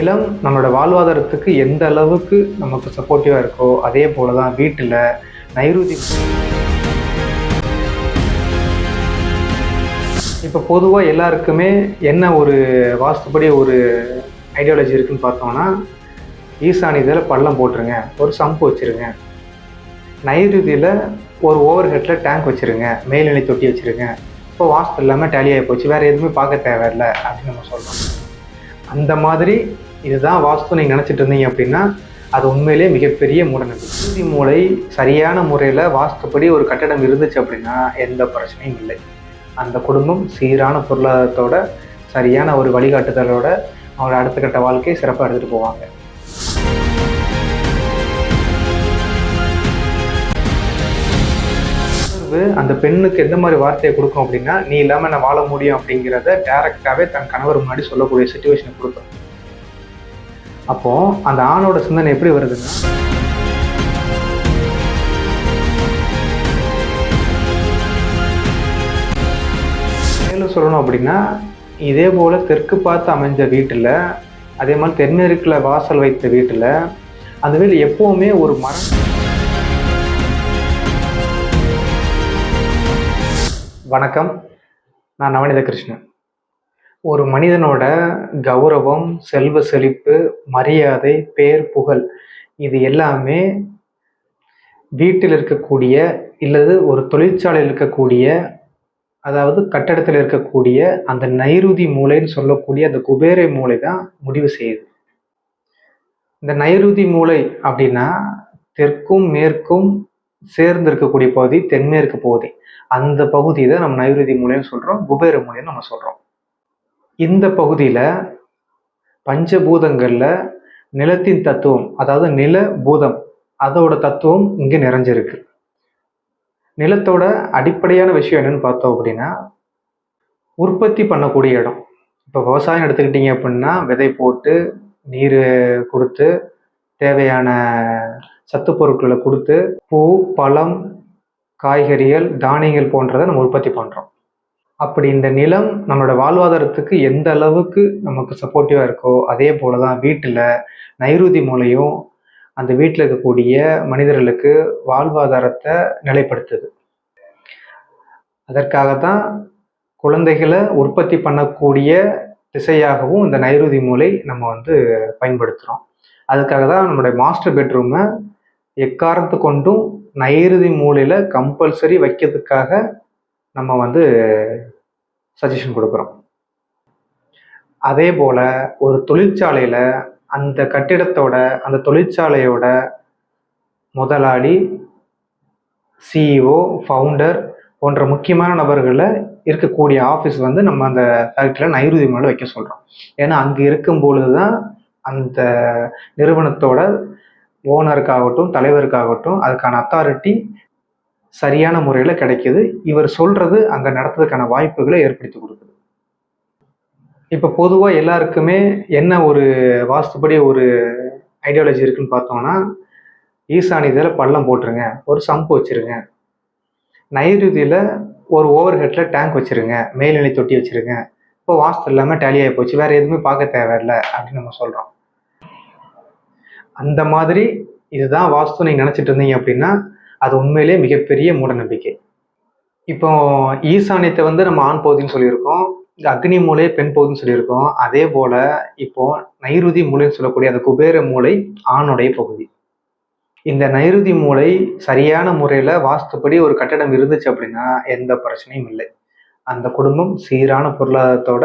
நிலம் நம்மளோட வாழ்வாதாரத்துக்கு எந்த அளவுக்கு நமக்கு சப்போர்ட்டிவாக இருக்கோ அதே போல தான் வீட்டில் நைருதி இப்போ பொதுவாக எல்லாருக்குமே என்ன ஒரு வாஸ்துப்படி ஒரு ஐடியாலஜி இருக்குன்னு பார்த்தோம்னா இதில் பள்ளம் போட்டுருங்க ஒரு சம்பு வச்சுருங்க. நைருதியில் ஒரு ஓவர் ஹெட்டில் டேங்க் வச்சுருங்க மேல்நிலை தொட்டி வச்சுருங்க. இப்போ வாஸ்து இல்லாமல் டேலியாகி போச்சு வேறு எதுவுமே பார்க்க தேவையில்ல அப்படின்னு நம்ம சொல்கிறோம் அந்த மாதிரி இதுதான் வாஸ்து நீங்கள் நினச்சிட்டு இருந்தீங்க அப்படின்னா அது உண்மையிலேயே மிகப்பெரிய மூடநம்பிக்கை. நீதி மூளை சரியான முறையில் வாஸ்துப்படி ஒரு கட்டடம் இருந்துச்சு அப்படின்னா எந்த பிரச்சனையும் இல்லை. அந்த குடும்பம் சீரான பொருளாதாரத்தோட சரியான ஒரு வழிகாட்டுதலோட அவங்களோட அடுத்த கட்ட வாழ்க்கையை சிறப்பாக எடுத்துகிட்டு போவாங்க. அந்த பெண்ணுக்கு எந்த மாதிரி வார்த்தையை கொடுக்கும் அப்படின்னா நீ இல்லாமல் நான் வாழ முடியும் அப்படிங்கிறத டைரக்டாகவே தன் கணவர் முன்னாடி சொல்லக்கூடிய சுச்சுவேஷனை கொடுக்கும். அப்போ அந்த ஆணோட சிந்தனை எப்படி வருதுன்னா மேலும் சொல்லணும் அப்படின்னா இதே போல தெற்கு பார்த்து அமைஞ்ச வீட்டில் அதே மாதிரி தென்மேற்கில் வாசல் வைத்த வீட்டில் அந்த வீடு எப்பவுமே ஒரு மரம் வணக்கம். நான் நவநீத கிருஷ்ணன். ஒரு மனிதனோட கௌரவம் செல்வ செழிப்பு மரியாதை பேர் புகழ் இது எல்லாமே வீட்டில் இருக்கக்கூடிய இல்லது ஒரு தொழிற்சாலையில் இருக்கக்கூடிய அதாவது கட்டடத்தில் இருக்கக்கூடிய அந்த நைருதி மூளைன்னு சொல்லக்கூடிய அந்த குபேரை மூளை தான் முடிவு செய்யுது. இந்த நைருதி மூளை அப்படின்னா தெற்கும் மேற்கும் சேர்ந்து இருக்கக்கூடிய பகுதி தென்மேற்கு பகுதி. அந்த பகுதி தான் நம்ம நைருதி மூலைன்னு சொல்கிறோம் குபேர மூலைன்னு நம்ம சொல்கிறோம் இந்த பகுதியில் பஞ்சபூதங்களில் நிலத்தின் தத்துவம் அதாவது நில பூதம் அதோட தத்துவம் இங்கே நிறைஞ்சிருக்கு. நிலத்தோட அடிப்படையான விஷயம் என்னன்னு பார்த்தோம் அப்படின்னா உற்பத்தி பண்ணக்கூடிய இடம். இப்போ விவசாயம் எடுத்துக்கிட்டீங்க அப்படின்னா விதை போட்டு நீர் கொடுத்து தேவையான சத்து பொருட்களை கொடுத்து பூ பழம் காய்கறிகள் தானியங்கள் போன்றதை நம்ம உற்பத்தி பண்ணுறோம் அப்படி இந்த நிலம் நம்மளோட வாழ்வாதாரத்துக்கு எந்த அளவுக்கு நமக்கு சப்போர்ட்டிவாக இருக்கோ அதே போல தான் வீட்டில் நைருதி மூலையும் அந்த வீட்டில் இருக்கக்கூடிய மனிதர்களுக்கு வாழ்வாதாரத்தை நிலைப்படுத்துது. அதற்காக தான் குழந்தைகளை உற்பத்தி பண்ணக்கூடிய திசையாகவும் இந்த நைருதி மூலை நம்ம வந்து பயன்படுத்துகிறோம் அதுக்காக தான் நம்மளுடைய மாஸ்டர் பெட்ரூமை எக்காரணத்து கொண்டும் நைருதி மூலையில் கம்பல்சரி வைக்கிறதுக்காக நம்ம வந்து சஜஷன் கொடுக்குறோம். அதே போல் ஒரு தொழிற்சாலையில் அந்த கட்டிடத்தோட அந்த தொழிற்சாலையோட முதலாளி சிஇஓ ஃபவுண்டர் போன்ற முக்கியமான நபர்களில் இருக்கக்கூடிய ஆஃபீஸ் வந்து நம்ம அந்த ஃபேக்ட்ரியில் நைருதி மேலே வைக்க சொல்கிறோம் ஏன்னா அங்கே இருக்கும் பொழுது தான் அந்த நிறுவனத்தோட ஓனருக்காகட்டும் தலைவருக்காகட்டும் அதுக்கான அத்தாரிட்டி சரியான முறையில் கிடைக்கிது. இவர் சொல்கிறது அங்கே நடத்துறதுக்கான வாய்ப்புகளை ஏற்படுத்தி கொடுக்குது. இப்போ பொதுவாக எல்லாருக்குமே என்ன ஒரு வாஸ்துப்படி ஒரு ஐடியாலஜி இருக்குன்னு பார்த்தோம்னா இதில் பள்ளம் போட்டுருங்க ஒரு சம்பு வச்சுருங்க நைருதியில் ஒரு ஓவர் ஹெட்டில் டேங்க் வச்சுருங்க மேல்நிலை தொட்டி வச்சுருங்க. இப்போ வாஸ்து இல்லாமல் டேலியாகி போச்சு வேறு எதுவுமே பார்க்க தேவையில்ல அப்படின்னு நம்ம சொல்கிறோம் அந்த மாதிரி இதுதான் வாஸ்து நீங்கள் நினச்சிட்டு இருந்தீங்க அப்படின்னா அது உண்மையிலேயே மிகப்பெரிய மூடநம்பிக்கை. இப்போ ஈசானியத்தை வந்து நம்ம ஆண் பகுதின்னு சொல்லியிருக்கோம். இந்த அக்னி மூலை பெண் பகுதின்னு சொல்லியிருக்கோம். அதே போல இப்போ நைருதி மூலைன்னு சொல்லக்கூடிய அந்த குபேர மூலை ஆணுடைய பகுதி. இந்த நைருதி மூலை சரியான முறையில் வாஸ்துப்படி ஒரு கட்டடம் இருந்துச்சு அப்படின்னா எந்த பிரச்சனையும் இல்லை. அந்த குடும்பம் சீரான பொருளாதாரத்தோட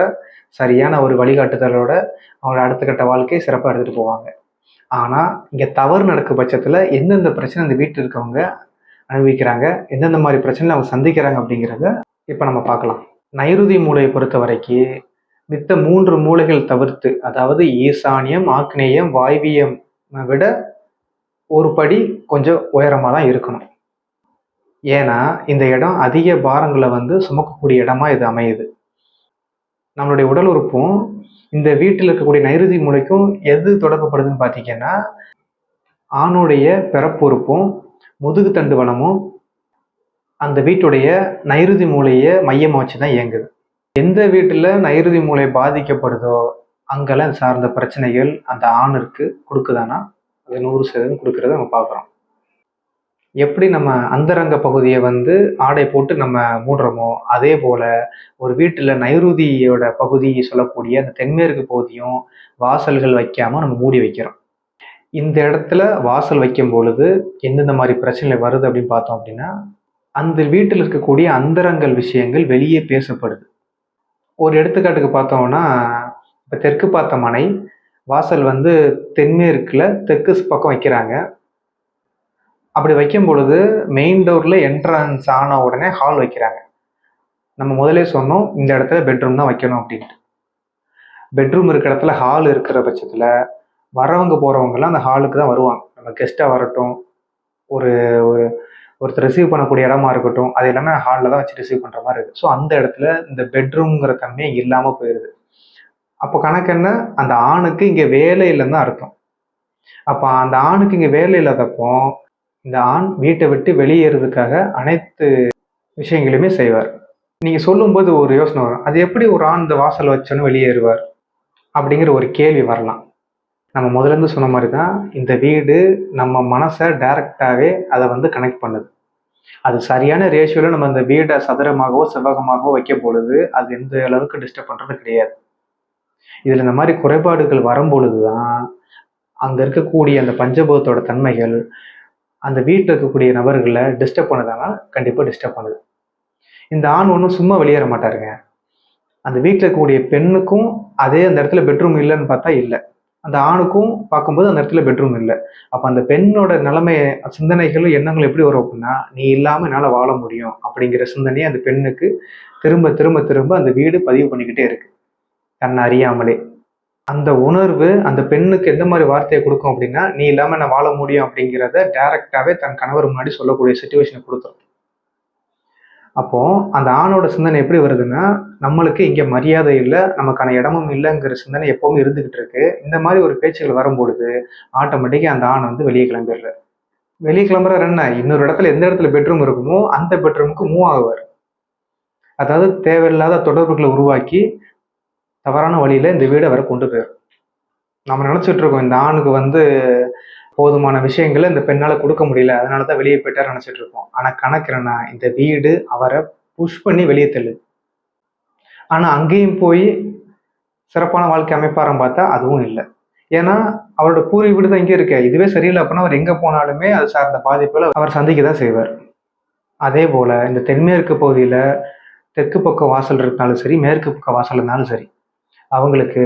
சரியான ஒரு வழிகாட்டுதலோட அவங்களோட அடுத்த கட்ட வாழ்க்கையை சிறப்பாக எடுத்துகிட்டு போவாங்க. ஆனால் இங்கே தவறு நடக்கும் பட்சத்தில் எந்தெந்த பிரச்சனை இந்த வீட்டில் இருக்கவங்க அனுபவிக்கிறாங்க எந்தெந்த மாதிரி பிரச்சனை அவங்க சந்திக்கிறாங்க அப்படிங்கிறத இப்போ நம்ம பார்க்கலாம். நைருதி மூலையை பொறுத்த வரைக்கும் மித்த மூன்று மூலைகள் தவிர்த்து அதாவது ஈசானியம் ஆக்னேயம் வாய்வியம் விட ஒரு படி கொஞ்சம் உயரமாக தான் இருக்கணும். ஏன்னா இந்த இடம் அதிக பாரங்களை வந்து சுமக்கக்கூடிய இடமா இது அமையுது. நம்மளுடைய உடல் உறுப்பும் இந்த வீட்டில் இருக்கக்கூடிய நைருதி மூளைக்கும் எது தொடர்புப்படுதுன்னு பார்த்தீங்கன்னா ஆணுடைய பிறப்புறுப்பும் முதுகு தண்டு வனமும் அந்த வீட்டுடைய நைருதி மூளையை மையமாக வச்சு தான் இயங்குது. எந்த வீட்டில் நைருதி மூளை பாதிக்கப்படுதோ அங்கெல்லாம் சார்ந்த பிரச்சனைகள் அந்த ஆணிற்கு கொடுக்குதானா அது நூறு சதவீதம் கொடுக்கறத நம்ம பார்க்குறோம். எப்படி நம்ம அந்தரங்க பகுதியை வந்து ஆடை போட்டு நம்ம மூடுறோமோ அதே போல் ஒரு வீட்டில் நைருதியோட பகுதி சொல்லக்கூடிய அந்த தென்மேற்கு பகுதியும் வாசல்கள் வைக்காமல் நம்ம மூடி வைக்கிறோம். இந்த இடத்துல வாசல் வைக்கும் பொழுது எந்தெந்த மாதிரி பிரச்சனை வருது அப்படின்னு பார்த்தோம் அப்படின்னா அந்த வீட்டில் இருக்கக்கூடிய அந்தரங்கள் விஷயங்கள் வெளியே பேசப்படுது. ஒரு எடுத்துக்காட்டுக்கு பார்த்தோம்னா இப்போ தெற்கு பார்த்த மனை வாசல் வந்து தென்மேற்கில் தெற்கு பக்கம் வைக்கிறாங்க. அப்படி வைக்கும் பொழுது மெயின் டோரில் என்ட்ரன்ஸ் ஆன உடனே ஹால் வைக்கிறாங்க. நம்ம முதலே சொன்னோம் இந்த இடத்துல பெட்ரூம் தான் வைக்கணும் அப்படின்ட்டு. பெட்ரூம் இருக்கிற இடத்துல ஹால் இருக்கிற பட்சத்தில் வரவங்க போகிறவங்கலாம் அந்த ஹாலுக்கு தான் வருவாங்க. நம்ம கெஸ்ட்டாக வரட்டும் ஒரு ஒரு ஒருத்தர் ரிசீவ் பண்ணக்கூடிய இடமா இருக்கட்டும் அது எல்லாமே ஹாலில் தான் வச்சு ரிசீவ் பண்ணுற மாதிரி இருக்குது ஸோ அந்த இடத்துல இந்த பெட்ரூம்ங்கிற தன்மையே இல்லாமல் போயிடுது அப்போ கணக்கு என்ன? அந்த ஆணுக்கு இங்கே வேலை இல்லைன்னு தான் அர்த்தம். அப்போ அந்த ஆணுக்கு இங்கே வேலை இல்லாதப்போ இந்த ஆண் வீட்டை விட்டு வெளியேறதுக்காக அனைத்து விஷயங்களையுமே செய்வார். நீங்கள் சொல்லும்போது ஒரு யோசனை வரும். அது எப்படி ஒரு ஆண் இந்த வாசல் வச்சோன்னு வெளியேறுவார்? அப்படிங்கிற ஒரு கேள்வி வரலாம். நம்ம முதலேருந்து சொன்ன மாதிரி தான் இந்த வீடு நம்ம மனசை டைரக்டாகவே அதை வந்து கனெக்ட் பண்ணுது. அது சரியான ரேஷியோவில் நம்ம அந்த வீடை சதுரமாகவோ செவ்வகமாகவோ வைக்கும் பொழுது அது எந்த அளவுக்கு டிஸ்டர்ப் பண்ணுறது கிடையாது. இதில் இந்த மாதிரி குறைபாடுகள் வரும்பொழுது தான் அங்கே இருக்கக்கூடிய அந்த பஞ்சபூதத்தோட தன்மைகள் அந்த வீட்டில் இருக்கக்கூடிய நபர்களை டிஸ்டர்ப் பண்ணதானா கண்டிப்பாக டிஸ்டர்ப் பண்ணுது. இந்த ஆண் ஒன்றும் சும்மா வெளியேற மாட்டாருங்க. அந்த வீட்டில் இருக்கக்கூடிய பெண்ணுக்கும் அதே அந்த இடத்துல பெட்ரூம் இல்லைன்னு பார்த்தா இல்லை. அந்த ஆணுக்கும் பார்க்கும்போது அந்த இடத்துல பெட்ரூம் இல்லை. அப்போ அந்த பெண்ணோட நிலைமை சிந்தனைகளும் எண்ணங்களும் எப்படி வரும் அப்படின்னா நீ இல்லாமல் என்னால் வாழ முடியும் அப்படிங்கிற சிந்தனையை அந்த பெண்ணுக்கு திரும்ப திரும்ப திரும்ப அந்த வீடு பதிவு பண்ணிக்கிட்டே இருக்கு. தன்னை அறியாமலே. அந்த உணர்வு அந்த பெண்ணுக்கு எந்த மாதிரி வார்த்தையை கொடுக்கும் அப்படின்னா நீ இல்லாமல் நான் வாழ முடியும் அப்படிங்கிறத டைரக்டாகவே தன் கணவர் முன்னாடி சொல்லக்கூடிய சுச்சுவேஷனை கொடுத்துரும். அப்போ அந்த ஆணோட சிந்தனை எப்படி வருதுன்னா நம்மளுக்கு இங்கே மரியாதை இல்லை நமக்கான இடமும் இல்லைங்கிற சிந்தனை எப்பவுமே இருந்துகிட்டு இருக்கு. இந்த மாதிரி ஒரு பேச்சுகள் வரும்பொழுது ஆட்டோமேட்டிக்காக அந்த ஆண் வந்து வெளியே கிளம்பிடுறாரு. வெளியே கிளம்புறாரு என்ன? இன்னொரு இடத்துல எந்த இடத்துல பெட்ரூம் இருக்குமோ அந்த பெட்ரூமுக்கு மூவ் ஆகுவார் அதாவது தேவையில்லாத தொடர்புகளை உருவாக்கி தவறான வழியில் இந்த வீடை வர கொண்டு போயிடும் நம்ம நினச்சிட்டு இருக்கோம் இந்த ஆணுக்கு வந்து போதுமான விஷயங்களை இந்த பெண்ணால் கொடுக்க முடியல அதனால தான் வெளியே போயிட்டார் நினச்சிட்டு இருக்கோம். ஆனால் கணக்கிறனா இந்த வீடு அவரை புஷ் பண்ணி வெளியே தள்ளுது. ஆனால் அங்கேயும் போய் சிறப்பான வாழ்க்கை அமைப்பாரம் பார்த்தா அதுவும் இல்லை. ஏன்னா அவரோட பூர்வீ வீடு தான் இங்கே இருக்க. இதுவே சரியில்லை அப்படின்னா அவர் எங்கே போனாலுமே அது சார்ந்த பாதிப்புகளை அவர் சந்திக்க தான் செய்வார். அதே போல் இந்த தென்மேற்கு பகுதியில் தெற்கு பக்கம் வாசல் இருந்தாலும் சரி மேற்கு பக்கம் வாசல் இருந்தாலும் சரி அவங்களுக்கு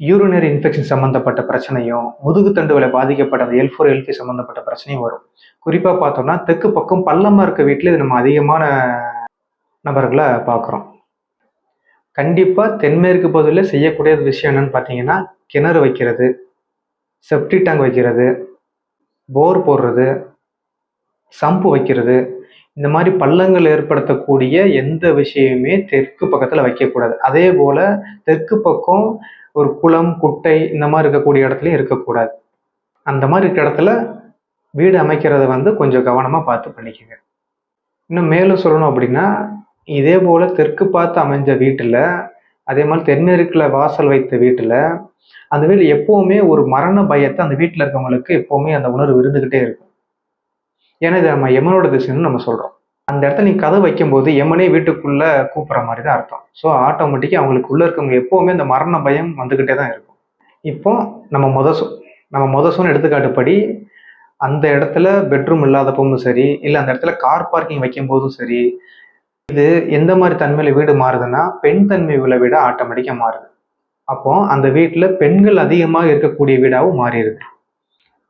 யூரினரி இன்ஃபெக்ஷன் சம்மந்தப்பட்ட பிரச்சனையும் முதுகுத்தண்டுகளை பாதிக்கப்பட்ட அந்த எல் ஃபோர் எல்பி சம்மந்தப்பட்ட பிரச்சனையும் வரும். குறிப்பாக பார்த்தோம்னா தெற்கு பக்கம் பள்ளமாக இருக்க வீட்டில் இது நம்ம அதிகமான நபர்களை பார்க்குறோம். கண்டிப்பாக தென்மேற்கு பகுதியில் செய்யக்கூடிய விஷயம் என்னன்னு பார்த்தீங்கன்னா கிணறு வைக்கிறது செப்டி டேங்க் வைக்கிறது போர் போடுறது சம்பு வைக்கிறது இந்த மாதிரி பள்ளங்கள் ஏற்படுத்தக்கூடிய எந்த விஷயமே தெற்கு பக்கத்தில் வைக்கக்கூடாது அதே போல் தெற்கு பக்கம் ஒரு குளம் குட்டை இந்த மாதிரி இருக்கக்கூடிய இடத்துலையும் இருக்கக்கூடாது அந்த மாதிரி இருக்கிற இடத்துல வீடு அமைக்கிறத வந்து கொஞ்சம் கவனமாக பார்த்து பண்ணிக்கோங்க. இன்னும் மேலும் சொல்லணும் அப்படின்னா இதே போல் தெற்கு பார்த்து அமைஞ்ச வீட்டில் அதே மாதிரி தென்மேற்கில் வாசல் வைத்த வீட்டில் அந்த வீடு எப்போவுமே ஒரு மரண பயத்தை அந்த வீட்டில் இருக்கவங்களுக்கு எப்போவுமே அந்த உணர்வு இருந்துக்கிட்டே இருக்கும். ஏன்னா இது நம்ம எமனோட திசைன்னு நம்ம சொல்கிறோம் அந்த இடத்துல நீ கதை வைக்கும்போது எமனே வீட்டுக்குள்ள கூப்பிட்ற மாதிரி தான் அர்த்தம் ஸோ ஆட்டோமேட்டிக்காக அவங்களுக்கு உள்ள இருக்கவங்க எப்போவுமே அந்த மரண பயம் வந்துக்கிட்டே தான் இருக்கும். இப்போ நம்ம மொத சொ நம்ம முத சொன்ன எடுத்துக்காட்டுப்படி அந்த இடத்துல பெட்ரூம் இல்லாதப்பவும் சரி இல்லை அந்த இடத்துல கார் பார்க்கிங் வைக்கும் போதும் சரி இது எந்த மாதிரி தன்மையில் வீடு மாறுதுன்னா பெண் தன்மை உள்ள வீடாக ஆட்டோமேட்டிக்காக மாறுது. அப்போ அந்த வீட்டில் பெண்கள் அதிகமாக இருக்கக்கூடிய வீடாகவும் மாறிடுது.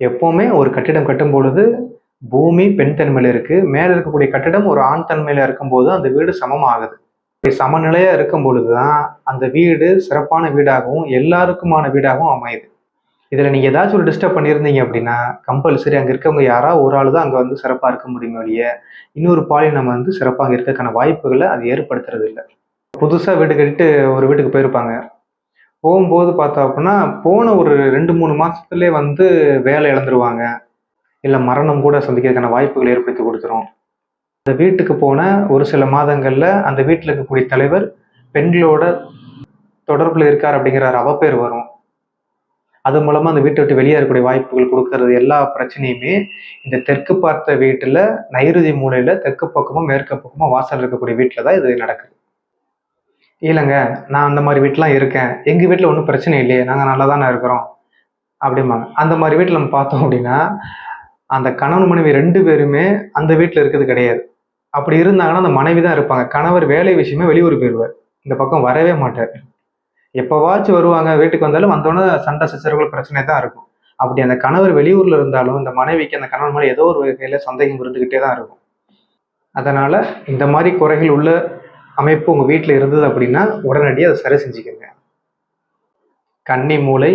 எப்போவுமே ஒரு கட்டிடம் கட்டும் பொழுது பூமி பெண் தன்மையில் இருக்கு. மேல இருக்கக்கூடிய கட்டிடம் ஒரு ஆண் தன்மையில இருக்கும்போது அந்த வீடு சமமாகுது. இப்படி சமநிலையா இருக்கும் பொழுதுதான் அந்த வீடு சிறப்பான வீடாகவும் எல்லாருக்குமான வீடாகவும் அமையுது. இதுல நீங்க ஏதாச்சும் ஒரு டிஸ்டர்ப் பண்ணியிருந்தீங்க அப்படின்னா கம்பல்சரி அங்க இருக்கவங்க யாராவது ஒரு ஆள் தான் அங்க வந்து சிறப்பா இருக்க முடியும் ஒழிய இன்னொரு பாலி நம்ம வந்து சிறப்பாக அங்க இருக்கக்கான வாய்ப்புகளை அது ஏற்படுத்துறது இல்லை. புதுசா வீடு கட்டிட்டு ஒரு வீட்டுக்கு போயிருப்பாங்க. போகும்போது பார்த்தோம் அப்படின்னா போன ஒரு ரெண்டு மூணு மாசத்துலயே வந்து வேலை இழந்துருவாங்க. இல்லை மரணம் கூட சந்திக்கிறதுக்கான வாய்ப்புகள் ஏற்படுத்தி கொடுத்துரும். அந்த வீட்டுக்கு போன ஒரு சில மாதங்களில் அந்த வீட்டில் இருக்கக்கூடிய தலைவர் பெண்களோட தொடர்பில் இருக்கார் அப்படிங்கிற ஒரு அவப்பேர் வரும் அது மூலமாக அந்த வீட்டை விட்டு வெளியே இருக்கக்கூடிய வாய்ப்புகள் கொடுக்கறது எல்லா பிரச்சனையுமே இந்த தெற்கு பார்த்த வீட்டில் நைருதி மூலையில் தெற்கு பக்கமும் மேற்கு பக்கமும் வாசல் இருக்கக்கூடிய வீட்டில் தான் இது நடக்குது. இல்லைங்க நான் அந்த மாதிரி வீட்டிலாம் இருக்கேன். எங்கள் வீட்டில் ஒன்றும் பிரச்சனை இல்லையே. நாங்கள் நல்லா தானே இருக்கிறோம். அப்படிம்பாங்க. அந்த மாதிரி வீட்டில் நம்ம பார்த்தோம் அப்படின்னா அந்த கணவன் மனைவி ரெண்டு பேருமே அந்த வீட்டில் இருக்கிறது கிடையாது. அப்படி இருந்தாங்கன்னா அந்த மனைவி தான் இருப்பாங்க. கணவர் வேலை விஷயமே வெளியூர் போயிடுவார். இந்த பக்கம் வரவே மாட்டார். எப்போவாச்சும் வருவாங்க வீட்டுக்கு வந்தாலும் வந்தோடனே சண்டை சச்சரவுகள் பிரச்சனை தான் இருக்கும். அப்படி அந்த கணவர் வெளியூர்ல இருந்தாலும் இந்த மனைவிக்கு அந்த கணவன் மேலே ஏதோ ஒரு வகையில சந்தேகம் இருந்துகிட்டே தான் இருக்கும். அதனால இந்த மாதிரி குறைகள் உள்ள அமைப்பு உங்க வீட்டில் இருந்தது அப்படின்னா உடனடியாக அதை சரி செஞ்சுக்கோங்க. கன்னி மூளை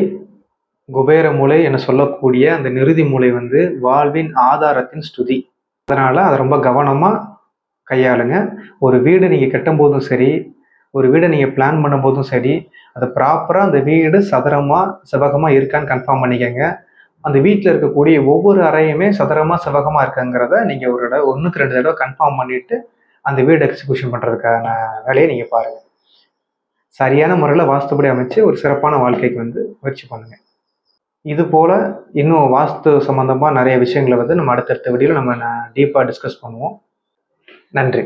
குபேர மூலை என சொல்லக்கூடிய அந்த நிருதி மூலை வந்து வாழ்வின் ஆதாரத்தின் ஸ்துதி. அதனால் அதை ரொம்ப கவனமாக கையாளுங்க. ஒரு வீடு நீங்கள் கட்டும் போதும் சரி ஒரு வீடை நீங்கள் பிளான் பண்ணும்போதும் சரி அது ப்ராப்பராக அந்த வீடு சதுரமாக செவகமாக இருக்கான்னு கன்ஃபார்ம் பண்ணிக்கோங்க. அந்த வீட்டில் இருக்கக்கூடிய ஒவ்வொரு அறையுமே சதுரமாக செவகமாக இருக்குங்கிறத நீங்கள் ஒரு தடவை ஒன்றுக்கு ரெண்டு தடவை கன்ஃபார்ம் பண்ணிவிட்டு அந்த வீடு எக்ஸிக்யூஷன் பண்ணுறதுக்கான வேலையை நீங்கள் பாருங்கள் சரியான முறையில் வாஸ்துபடி அமைச்சு ஒரு சிறப்பான வாழ்க்கைக்கு வந்து முயற்சி பண்ணுங்கள் இது போல் இன்னும் வாஸ்து சம்மந்தமாக நிறைய விஷயங்களை வந்து நம்ம அடுத்தடுத்த வீடியோவில் நம்ம டீப்பாக டிஸ்கஸ் பண்ணுவோம். நன்றி.